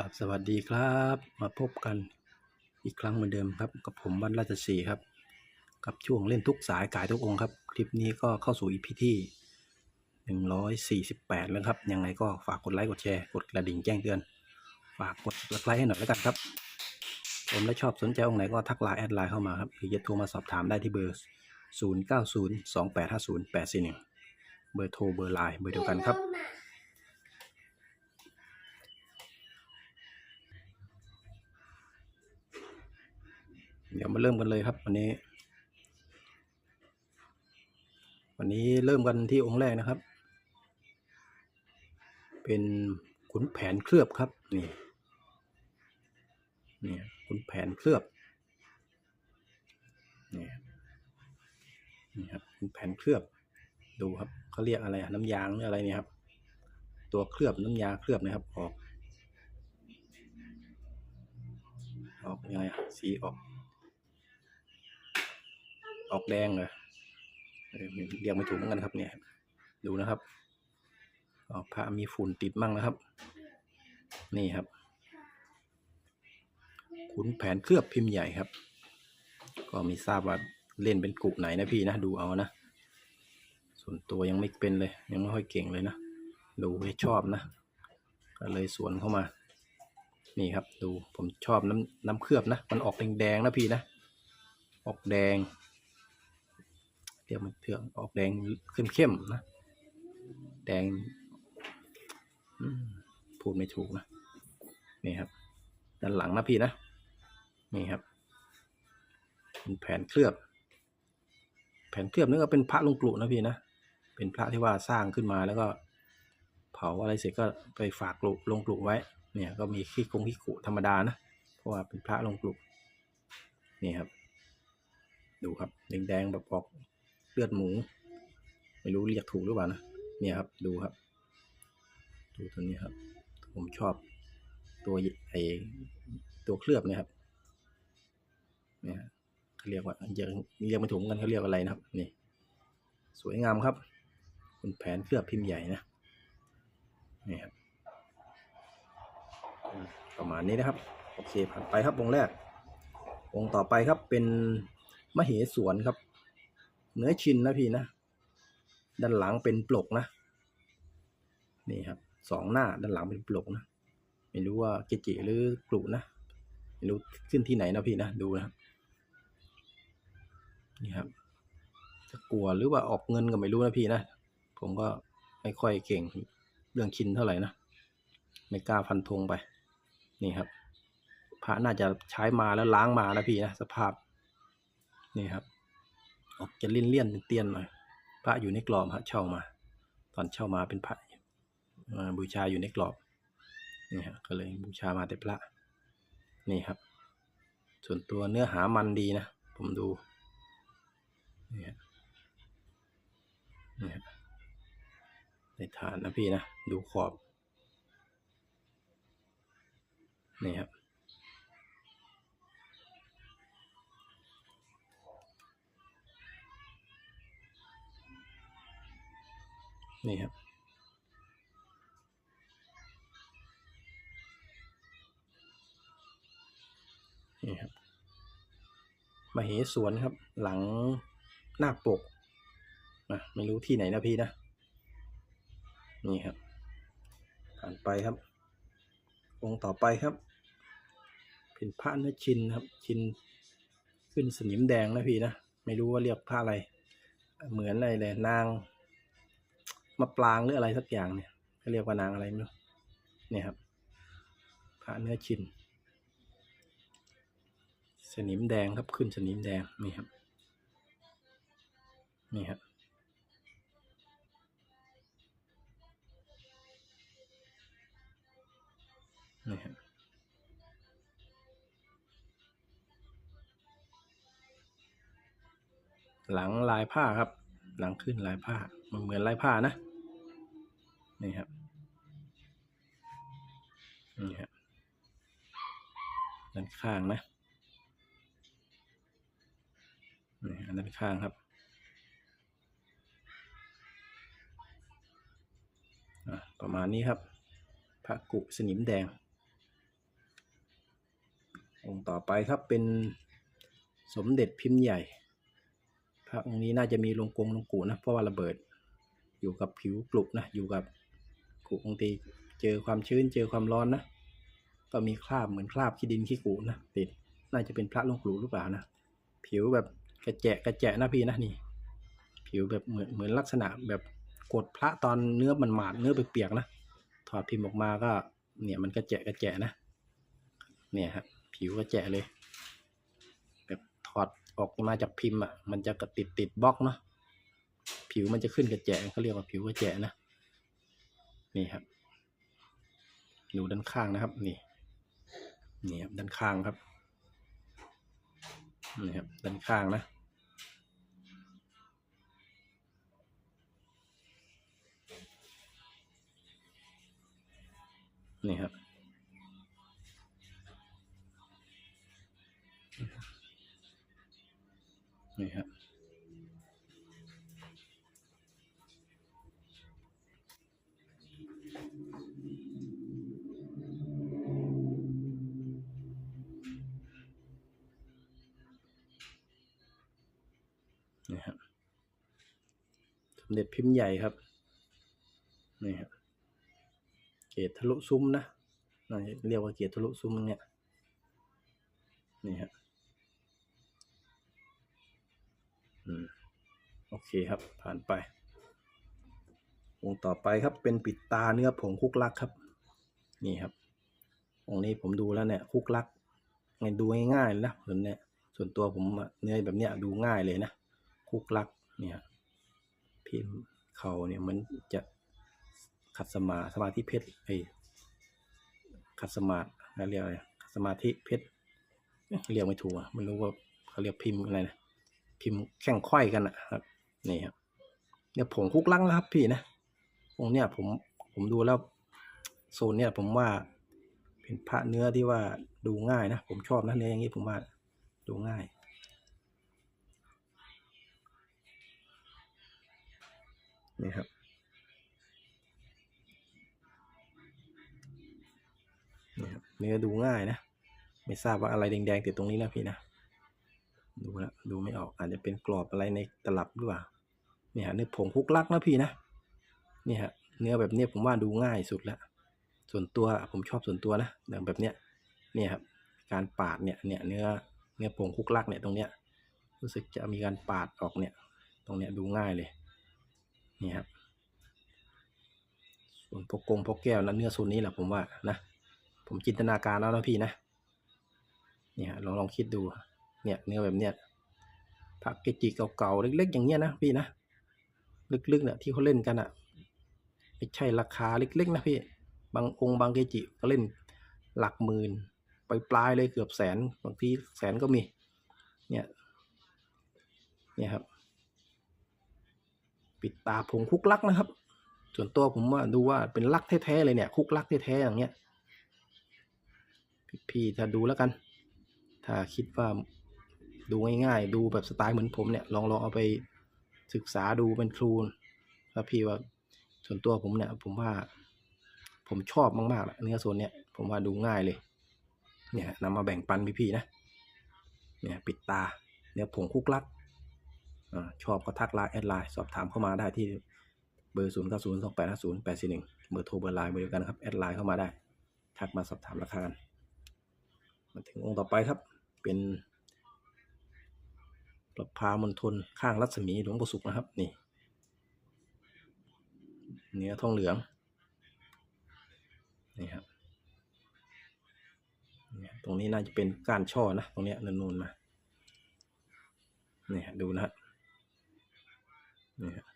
ครับสวัสดีครับ มาพบกันอีกครั้งเหมือนเดิมครับ กับผมวันราชสีครับ กับช่วงเล่นทุกสายกายทุกองค์ครับ คลิปนี้ก็เข้าสู่อีพีที่หนึ่งร้อยสี่สิบแปดแล้วครับ ยังไงก็ฝากกดไลค์กดแชร์กดกระดิ่งแจ้งเตือน ฝากกดไลค์ให้หน่อยแล้วกันครับ ผมและชอบสนใจองค์ไหนก็ทักไลน์แอดไลน์เข้ามาครับหรือจะโทรมาสอบถามได้ที่เบอร์ 0 9 0 2 8 5 0 8 4 1 เบอร์โทรเบอร์ไลน์เบอร์เดียวกันครับ เดี๋ยวมาเริ่มกันเลยครับ วันนี้ วันนี้เริ่มกันที่องค์แรกนะครับ เป็นขุนแผนเคลือบครับนี่นี่ขุนแผนเคลือบนี่นี่ครับขุนแผนเคลือบดูครับเขาเรียกอะไรน้ำยางหรืออะไรเนี่ยครับ ตัวเคลือบน้ำยาเคลือบนะครับออกออกยังไงสีออก ออกแดงเหรอเรียกไม่ถูกเหมือนกันครับ เนี่ย ดูนะครับออกผ้ามีฝุ่นติดมั่งนะครับ นี่ครับ ขุนแผนเคลือบพิมพ์ใหญ่ครับ ก็มีทราบว่าเล่นเป็นกลุ่มไหนนะพี่นะดูเอานะ ส่วนตัวยังไม่เป็นเลย ยังไม่ค่อยเก่งเลยนะ ดูให้ชอบนะ ก็เลยสวนเข้ามา นี่ครับ ดูผมชอบน้ำน้ำเคลือบนะ มันออกแดงๆนะพี่นะ ออกแดง เดี๋ยวมันเถืองออกแดงเข้มนะ แดงพูดไม่ถูกนะ นี่ครับ ด้านหลังนะพี่นะ นี่ครับเป็นแผนเคลือบ แผนเคลือบนี่ก็เป็นพระลงกลุนะพี่นะ เป็นพระที่ว่าสร้างขึ้นมาแล้วก็ เผาอะไรเสร็จก็ไปฝากกลุลงกลุไว้ เนี่ยก็มีขี้กงขี้กุธรรมดานะ เพราะว่าเป็นพระลงกลุนี่ครับ ดูครับแดงๆแบบออก เลือดหมู ไม่รู้เรียกถูกหรือเปล่านะเนี่ยครับดูครับ ดูตัวนี้ครับ ผมชอบตัวไอตัวเคลือบเนี่ยครับเนี่ยเขาเรียกว่าเรียกเรียกไม่ถูกกันเขาเรียกอะไรนะครับ นี่ สวยงามครับเป็นแผนเคลือบพิมพ์ใหญ่นะนี่ครับประมาณนี้นะครับ โอเคผ่านไปครับวงแรกองต่อไปครับเป็นมเหสวนครับ เนื้อชินนะพี่นะ ด้านหลังเป็นปลกนะ นี่ครับสองหน้าด้านหลังเป็นปลกนะ ไม่รู้ว่าเกจิหรือกลุนะ ไม่รู้ขึ้นที่ไหนนะพี่นะ ดูนะนี่ครับ จะกลัวหรือว่าออกเงินก็ไม่รู้นะพี่นะ ผมก็ไม่ค่อยเก่งเรื่องชินเท่าไหร่นะ ไม่กล้าฟันธงไป นี่ครับพระน่าจะใช้มาแล้วล้างมานะพี่นะสภาพ นี่ครับ ออกจะเลี่ยนเลี่ยนเตี้ยนหน่อยพระอยู่ในกรอบฮะเช่ามา ตอนเช่ามาเป็นพระมาบูชาอยู่ในกรอบนี่ฮะก็เลยบูชามาแต่พระนี่ครับ ส่วนตัวเนื้อหามันดีนะ ผมดูนี่ฮะนี่ฮะในฐานนะพี่นะ ดูขอบ นี่ครับ นี่ครับ นี่ครับมาเหสวนครับ หลังหน้าปกนะไม่รู้ที่ไหนนะพี่นะ นี่ครับผ่านไปครับองค์ต่อไปครับเป็นพระเนื้อชินครับ ชินขึ้นสนิมแดงนะพี่นะ ไม่รู้ว่าเรียกผ้าอะไร เหมือนอะไรเลยนาง มะปรางหรืออะไรสักอย่างเนี่ยเขาเรียกว่านางอะไรไม่รู้เนี่ยครับพระเนื้อชิน สนิมแดงครับขึ้นสนิมแดงนี่ครับนี่ครับนี่ครับหลังลายผ้าครับ หลังขึ้นลายผ้ามันเหมือนลายผ้านะ นี่ครับนี่ครับด้านข้างนะนี่อันด้านข้างครับประมาณนี้ครับพระกุสนิมแดง องค์ต่อไปครับเป็นสมเด็จพิมพ์ใหญ่ พระองค์นี้น่าจะมีลงกงลงกูนะ เพราะว่าระเบิดอยู่กับผิวกลุกนะ อยู่กับ กุบางทีเจอความชื้นเจอความร้อนนะ ก็มีคราบเหมือนคราบขี้ดินขี้กูนะติดน่าจะเป็นพระลงกลุหรือเปล่านะ ผิวแบบกระแจะกระแจะนะพี่นะนี่ ผิวแบบเหมือนเหมือนลักษณะแบบกดพระตอนเนื้อมันหมาดเนื้อเปียกๆนะถอดพิมพ์ออกมาก็ เนี่ยมันกระแจะกระแจะนะ เนี่ยครับผิวกระแจะเลย แบบถอดออกมาจากพิมพ์อะมันจะกระติดติดบล็อกเนาะผิวมันจะขึ้นกระแจะเขาเรียกว่าผิวกระแจะนะ นี่ครับดูด้านข้างนะครับ นี่นี่ครับด้านข้างครับนี่ครับด้านข้างนะนี่ครับ เด็จพิมพ์ใหญ่ครับนี่ครับเกตทะลุซุ้มนะน่าจะเรียกว่าเกตทะลุซุ้มเนี่ยนี่ครับอืมโอเคครับผ่านไป องค์ต่อไปครับเป็นปิดตาเนื้อผงคุกลักครับ นี่ครับ องค์นี้ผมดูแล้วเนี่ยคุกลักไงดูง่ายๆนะส่วนเนี่ยส่วนตัวผมเนื้อแบบเนี้ยดูง่ายเลยนะคุกลักเนี่ย พิมพ์เขาเนี่ยเหมันจะขัดสมาสมาธิเพชรไอ้ขัดสมาธิเรียกอะไรขัดสมาธิเพชรเรียกไม่ถูกอะไม่รู้ว่าเขาเรียกพิมพ์อะไรนะพิมพ์แข่งไขว้กันอะครับนี่ครับเนี่ยผงคุกลักนะครับพี่นะองเนี่ยผมผมดูแล้วโซนเนี่ยผมว่าเป็นพระเนื้อที่ว่าดูง่ายนะ ผมชอบนะเนื้ออย่างนี้ผมว่าดูง่าย นี่ครับนี่ครับเนื้อดูง่ายนะ ไม่ทราบว่าอะไรแดงๆติดตรงนี้นะพี่นะ ดูแล้วดูไม่ออกอาจจะเป็นกรอบอะไรในตลับหรือเปล่าเนี่ยเนื้อผงคุกลักนะพี่นะนี่ฮะเนื้อแบบเนี้ยผมว่าดูง่ายสุดแล้วส่วนตัวผมชอบส่วนตัวนะแบบเนี้ยเนี่ยครับการปาดเนี่ยเนี่ยเนื้อเนื้อผงคุกลักเนี่ยตรงเนี้ยรู้สึกจะมีการปาดออกเนี่ย ตรงเนี้ยดูง่ายเลย นี่ครับส่วนพวกกงพวกแก้วนะเนื้อโซนนี้แหละผมว่านะผมจินตนาการแล้วนะพี่นะเนี่ยลองลองคิดดู เนี่ยเนื้อแบบเนี้ยผักเกจิเก่าๆเล็กๆอย่างเงี้ยนะพี่นะลึกๆเนี่ยที่เขาเล่นกันอะไม่ใช่ราคาเล็กๆนะพี่บางองค์บางเกจิก็เล่นหลักหมื่นไปปลายเลยเกือบแสนบางทีแสนก็มี เนี่ย เนี่ยครับ ปิดตาผงคุกลักนะครับ ส่วนตัวผมว่าดูว่าเป็นลักแท้ๆเลยเนี่ย คุกลักแท้ๆอย่างเงี้ยพี่ๆถ้าดูแล้วกัน ถ้าคิดว่าดูง่ายๆ ดูแบบสไตล์เหมือนผมเนี่ยลองลองเอาไปศึกษาดูเป็นครูถ้าพี่ว่าส่วนตัวผมเนี่ย ผมว่า ผมชอบมากๆเนื้อโซนเนี่ยผมว่าดูง่ายเลย เนี่ยนำมาแบ่งปันพี่ๆนะ เนี่ย ปิดตา เนื้อผงคุกลัก ชอบก็ทักไลน์แอดไลน์สอบถามเข้ามาได้ที่เบอร์ 0 9 0 2 8 5 0 8 4 1 เบอร์โทรเบอร์ไลน์เบอร์เดียวกันนะครับแอดไลน์เข้ามาได้ ทักมาสอบถามราคากันมาถึงองค์ต่อไปครับ เป็นประพามณฑลข้างรัศมีหลวงปู่สุขนะครับ นี่ เนื้อทองเหลือง นี่ครับเนี่ยตรงนี้น่าจะเป็นก้านช่อนะ ตรงนี้ยนูนๆมาเนี่ยดูนะฮะ นี่ฮะ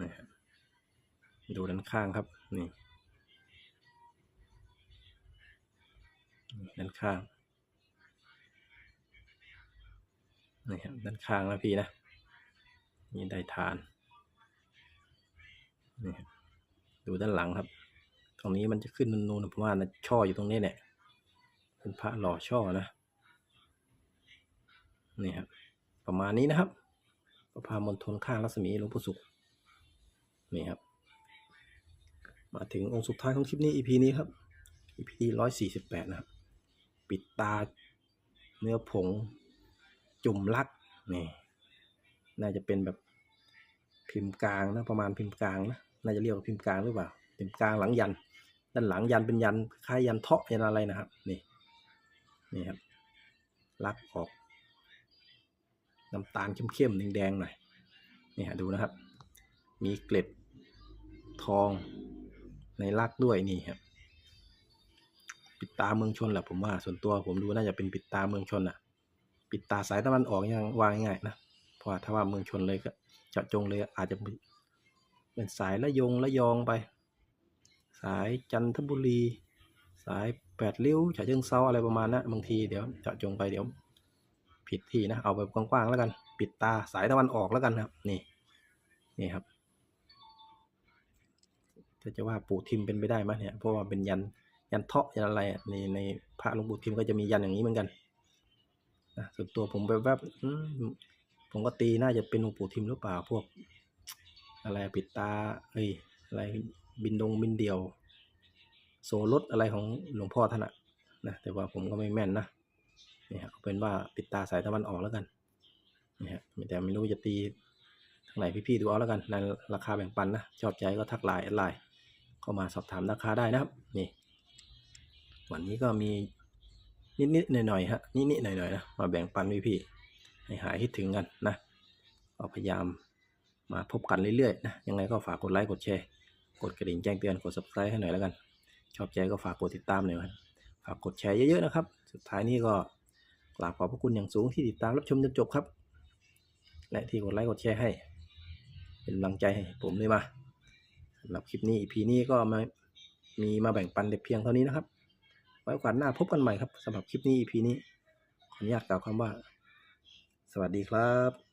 นี่ฮะดูด้านข้างครับ นี่ ด้านข้าง นี่ครับด้านข้างนะพี่นะ นี่ได้ทาน นี่ครับดูด้านหลังครับ ตรงนี้มันจะขึ้นนูนๆผมว่านะช่ออยู่ตรงนี้แหละเป็นพระหล่อช่อนะ นี่ครับประมาณนี้นะครับประพามณฑลข้างรัศมีหลวงปู่สุขนี่ครับ มาถึงองค์สุดท้ายของคลิปนี้ EP นี้ครับ EP ร้อยสี่สิบแปดนะครับ ปิดตาเนื้อผงจุ่มลักนี่น่าจะเป็นแบบพิมพ์กลางนะประมาณพิมพ์กลางนะน่าจะเรียกว่าพิมพ์กลางหรือเปล่าพิมพ์กลางหลังยัน ด้านหลังยันเป็นยันคล้ายยันเทาะยันอะไรนะครับ นี่นี่ครับลักออก น้ำตาลเข้มๆแดงๆหน่อยนี่ฮะดูนะครับ มีเกล็ดทองในลักด้วยนี่ครับปิดตาเมืองชนแหละผมว่าส่วนตัวผมดูน่าจะเป็นปิดตาเมืองชนอะปิดตาสายตะวันออกยังวางง่ายนะเพราะถ้าว่าเมืองชนเลยก็เจาะจงเลยอาจจะเป็นสายละยงละยองไป สายจันทบุรี สายแปดริ้วฉะเชิงเซาอะไรประมาณนั้นบางทีเดี๋ยวเจาะจงไปเดี๋ยว ผิดที่นะเอาแบบกว้างๆแล้วกัน ปิดตาสายตะวันออกแล้วกันนะครับ นี่นี่ครับจะจะว่าปู่ทิมเป็นไปได้ไหมเนี่ยเพราะว่าเป็นยันยันเทาะยันอะไรอะในในพระหลวงปู่ทิมก็จะมียันอย่างนี้เหมือนกันนะส่วนตัวผมแบบแบบผมก็ตีน่าจะเป็นหลวงปู่ทิมหรือเปล่าพวก อะไรปิดตาเอ้ยอะไรบินดงบินเดียว โซรถอะไรของหลวงพ่อท่านอะนะแต่ว่าผมก็ไม่แม่นนะ นี่ฮะเอาเป็นว่าปิดตาสายตะวันออกแล้วกันนี่ฮะแต่ไม่รู้จะตีทางไหนพี่ๆดูเอาแล้วกันในราคาแบ่งปันนะชอบใจก็ทักไลน์แอดไลน์เข้ามาสอบถามราคาได้นะครับนี่วันนี้ก็มีนิดๆหน่อยๆฮะนิดๆหน่อยๆนะมาแบ่งปันพี่ๆให้หายคิดถึงกันนะก็พยายามมาพบกันเรื่อยๆนะยังไงก็ฝากกดไลค์กดแชร์กดกระดิ่งแจ้งเตือนกด subscribe ให้หน่อยแล้วกัน ชอบใจก็ฝากกดติดตามหน่อยครับฝากกดแชร์เยอะๆนะครับ สุดท้ายนี้ก็ กราบขอบพระคุณอย่างสูงที่ติดตามรับชมจนจบครับ และที่กดไลค์กดแชร์ให้ เป็นกำลังใจให้ผมด้วยมาสำหรับคลิปนี้ EP นี้ก็มามีมาแบ่งปันแต่เพียงเท่านี้นะครับ ไว้โอกาสหน้าพบกันใหม่ครับสำหรับคลิปนี้ EP นี้ขออนุญาตกล่าวคำว่า สวัสดีครับ